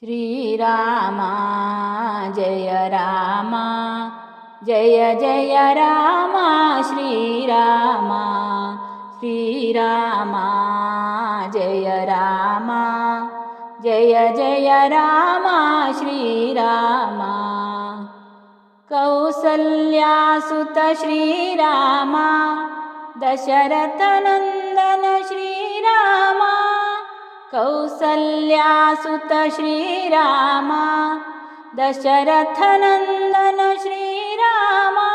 श्रीरामा जय रामा जय जय रामा श्रीरामा श्रीरामा जय रामा जय जय रामा श्रीरामा। कौसल्यासुत श्रीरामा दशरथनन्दन कौसल्यासुत श्रीरामा दशरथनन्दन श्रीरामा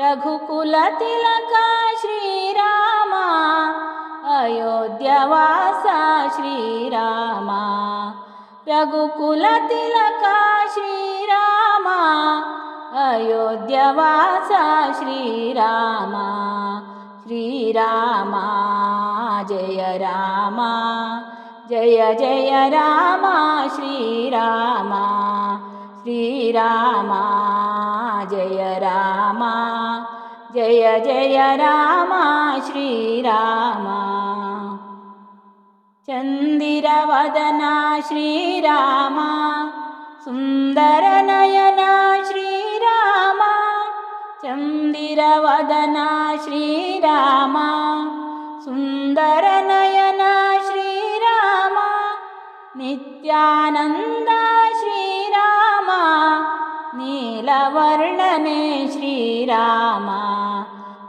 रघुकुलतिलका श्रीरामा अयोध्यवासा श्रीरामा रघुकुलतिलका श्रीरामा अयोध्यवासा श्रीरामा श्रीरामा जय रामा जय जय रामा श्रीरामा श्रीरामा जय रामा जय जय रामा श्रीरामा। चन्दिरवदना श्रीरामा सुन्दरनयना श्रीरामा। चन्दिरवदना श्रीरामा सुन्दरनयना नित्यानन्दा श्रीरामा नीलवर्णने श्रीरामा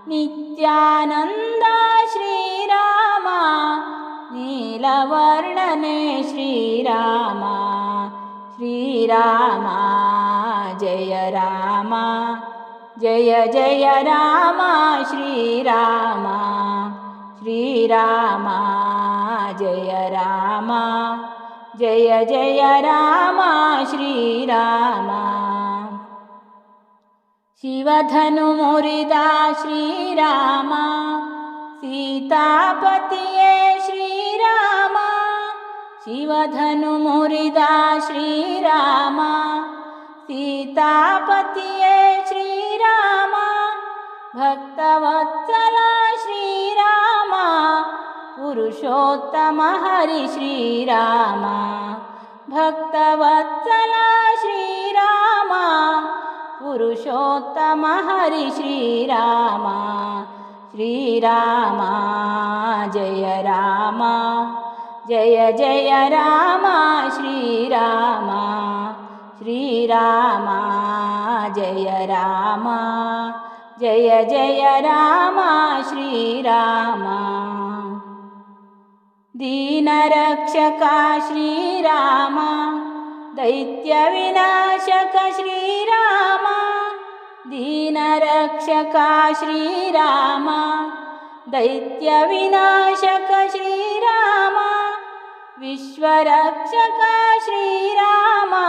नित्यानन्दा श्रीरामा नीलवर्णने श्रीरामा श्रीरामा जय रामा जय जय रामा श्रीरामा श्रीरामा जय रामा जय जय रामा श्रीरामा। शिवधनुमुरिदा श्रीरामा। सीतापतिये श्रीरामा। शिवधनुमुरिदा श्रीरामा। सीतापतिये श्रीरामा। भक्तवत्सला पुरुषोत्तम हरि श्रीरामा भक्तवत्सला श्रीरामा। पुरुषोत्तम हरि श्रीरामा श्रीरामा जय रामा। जय जय रामा श्रीरामा। श्रीरामा जय रामा। जय जय रामा श्रीरामा दीनरक्षका श्रीरामा दैत्यविनाशक श्रीरामा दीनरक्षका श्रीरामा दैत्यविनाशक श्रीरामा विश्वरक्षका श्रीरामा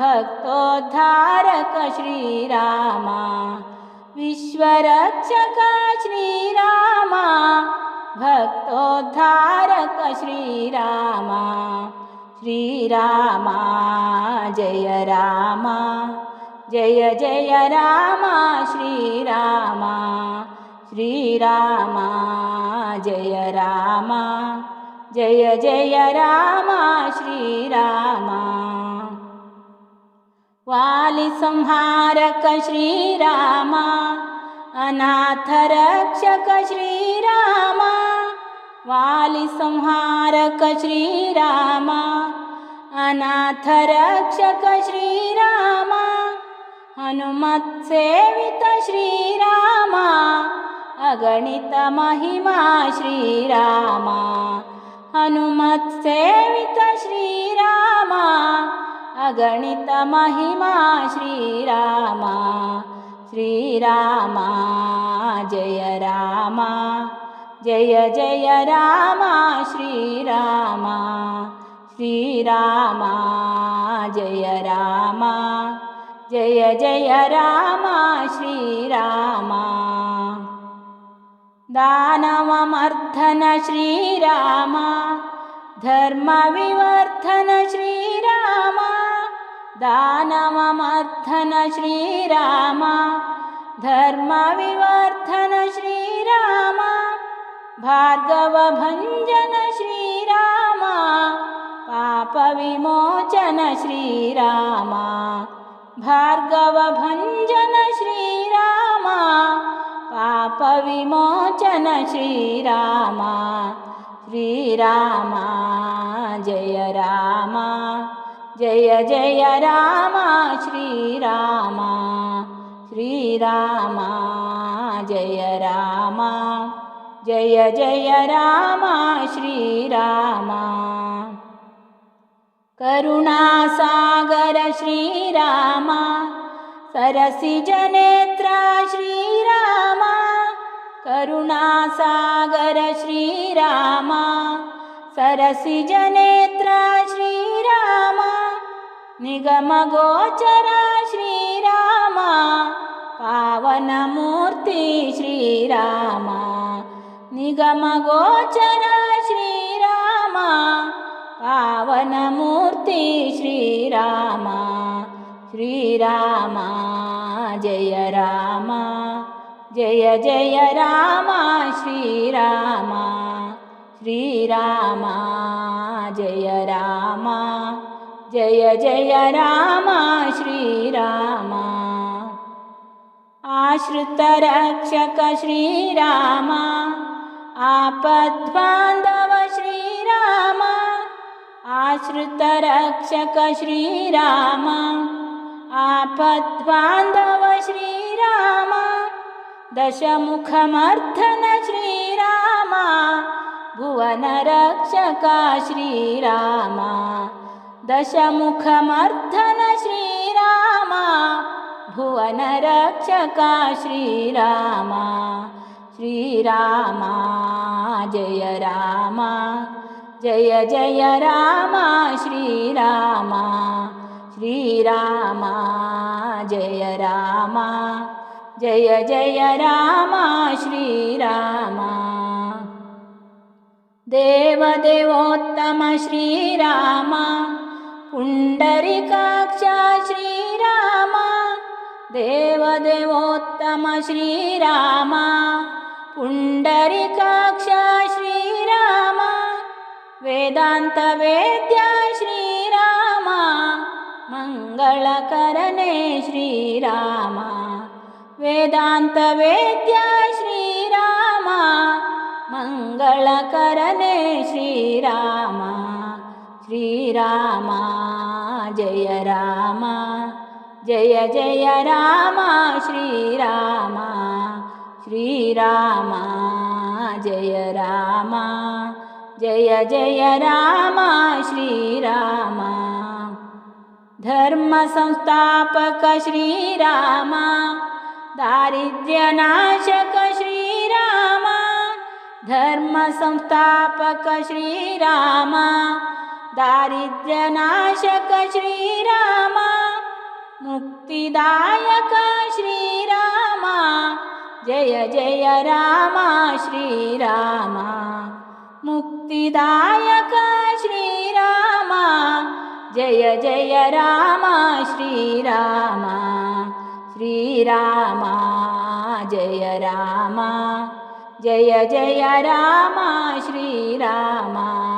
भक्तोद्धारक श्रीरामा विश्वरक्षका श्रीरामा भक्तोद्धारक श्रीरामा श्रीरामा जय रामा जय जय रामा श्रीरामा श्रीरामा जय रामा जय जय रामा श्रीरामा। वालिसंहारक श्रीरामा अनाथरक्षक श्रीरामा वालिसंहारक श्रीरामा अनाथरक्षक श्रीरामा हनुमत्सेवित श्रीरामा अगणितमहिमा श्रीरामा हनुमत्सेवित श्रीरामा अगणितमहिमा श्रीरामा श्रीरामा जय रामा जय जय रामा श्रीरामा श्रीरामा जय रामा जय जय रामा श्रीरामा। दानवमर्धन श्रीरामा धर्मविवर्धन श्रीरामा दानवमर्धन श्रीरामा धर्मविवर्धन श्रीरामा भार्गवभञ्जन श्रीरामा पाप पापविमोचन श्रीराम भार्गवभञ्जन श्रीराम पापविमोचन श्रीराम। श्रीराम जय राम जय जय राम श्रीराम श्रीराम जय राम जय जय राम श्रीराम। करुणासागर श्रीराम सरसिजनेत्रा श्रीराम। करुणासागर श्रीराम सरसिजनेत्रा श्रीराम निगमगोचरा श्रीराम पावनमूर्ति श्रीराम निगमगोचरा श्रीराम पावनमूर्ति श्रीराम श्रीराम जय राम जय जय राम श्रीराम श्रीराम जय राम जय जय राम श्रीराम आश्रितरक्षक श्रीराम आपद्बान्धव श्रीराम आश्रितरक्षक श्रीराम आपद्बान्धव श्रीराम दशमुखमर्धन श्रीराम भुवनरक्षक श्रीराम दशमुखमर्धन श्रीराम भुवनरक्षक श्रीराम। श्रीराम जय राम। जय जय राम श्रीराम। श्रीराम जय राम। जय जय राम श्रीराम। देवदेवोत्तम श्रीराम पुण्डरिकाक्ष श्रीराम देवदेवोत्तम श्रीराम पुण्डरिकाक्ष श्रीराम वेदान्तवेद्या श्रीराम मङ्गलकरणे श्रीराम वेदान्तवेद्या श्रीराम मङ्गलकरणे श्रीराम श्रीराम जय राम जय जय राम श्रीराम श्रीराम जय राम जय जय राम श्रीराम धर्मसंस्थापक श्रीराम दारिद्र्यनाशक श्रीराम धर्मसंस्थापक श्रीराम दारिद्र्यनाशक श्रीराम मुक्तिदायक श्रीराम। जय जय राम श्रीराम। मुक्तिदायक श्रीराम। जय जय राम श्रीराम। श्रीराम जय राम। जय जय राम श्रीराम